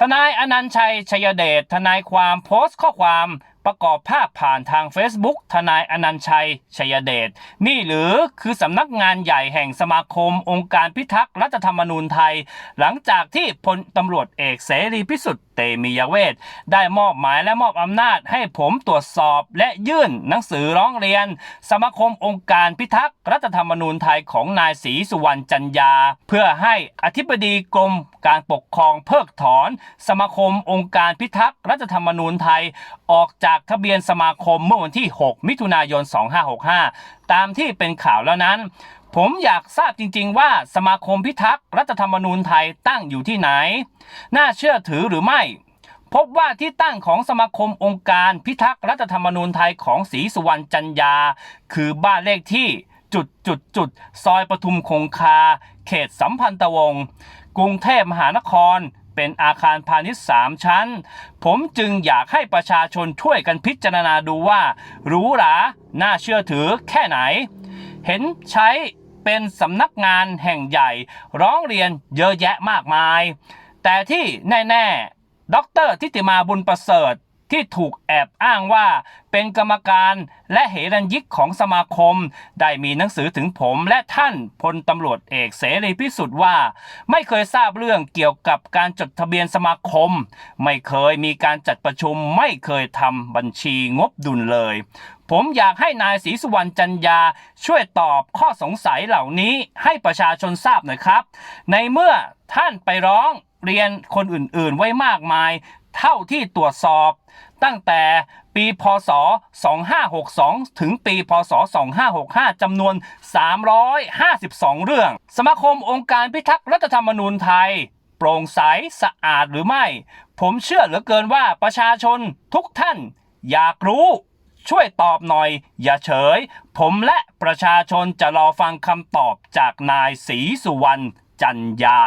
ทนายอนันต์ชัยชัยเดชทนายความโพสต์ข้อความประกอบภาพผ่านทาง Facebook ทนายอนันต์ชัยชัยเดชนี่หรือคือสำนักงานใหญ่แห่งสมาคมองค์การพิทักษ์รัฐธรรมนูญไทย หลังจากที่พลตำรวจเอกเสรีพิสุทธิ์ ตมียเวทได้มอบหมายและมอบอำนาจให้ผมตรวจสอบและยื่นหนังสือร้องเรียน สมาคมองค์การพิทักษ์รัฐธรรมนูญไทยของนายศรีสุวรรณจันยา เพื่อให้อธิบดีกรมการปกครองเพิกถอน สมาคมองค์การพิทักษ์รัฐธรรมนูญไทย ออกจากทะเบียนสมาคมเมื่อวันที่ 6 มิถุนายน 2565 ตามที่เป็นข่าวแล้วนั้น ผมอยากทราบจริง ๆ ว่าสมาคมพิทักษ์รัฐธรรมนูญไทยตั้งอยู่ที่ไหน น่าเชื่อถือหรือไม่ พบว่าที่ตั้งของสมาคมองค์การพิทักษ์รัฐธรรมนูญไทยของศรีสุวรรณจันยา คือบ้านเลขที่จุดจุดจุดซอยปทุมคงคา เขตสัมพันธวงศ์กรุงเทพมหานคร เป็นอาคารพาณิชย์สามชั้น ผมจึงอยากให้ประชาชนช่วยกันพิจารณาดูว่าหรูหรา น่าเชื่อถือแค่ไหน เห็นใช้ เป็นสำนักงานแห่งใหญ่ ร้องเรียนเยอะแยะมากมาย แต่ที่แน่ๆ ดรทิติมาบุญประเสริฐที่ถูกแอบอ้างว่าเป็นกรรมการและเหรัญยิกของสมาคม ได้มีหนังสือถึงผมและท่านพลตำรวจเอกเสรีพิสุทธิ์ว่า ไม่เคยทราบเรื่องเกี่ยวกับการจดทะเบียนสมาคม ไม่เคยมีการจัดประชุมไม่เคยทำบัญชีงบดุลเลย ผมอยากให้นายศรีสุวรรณจันยาช่วยตอบข้อสงสัยเหล่านี้ให้ประชาชนทราบหน่อยครับ ในเมื่อท่านไปร้องเรียนคนอื่นๆไว้มากมาย เท่าที่ตรวจสอบ ตั้งแต่ปีพศ 2562 ถึงปีพศ 2565 จำนวน 352 เรื่อง สมาคมองค์การพิทักษ์รัฐธรรมนูญไทย โปร่งใสสะอาดหรือไม่ ผมเชื่อเหลือเกินว่าประชาชนทุกท่านอยากรู้ ช่วยตอบหน่อย อย่าเฉย ผมและประชาชนจะรอฟังคำตอบจากนายศรีสุวรรณจันยา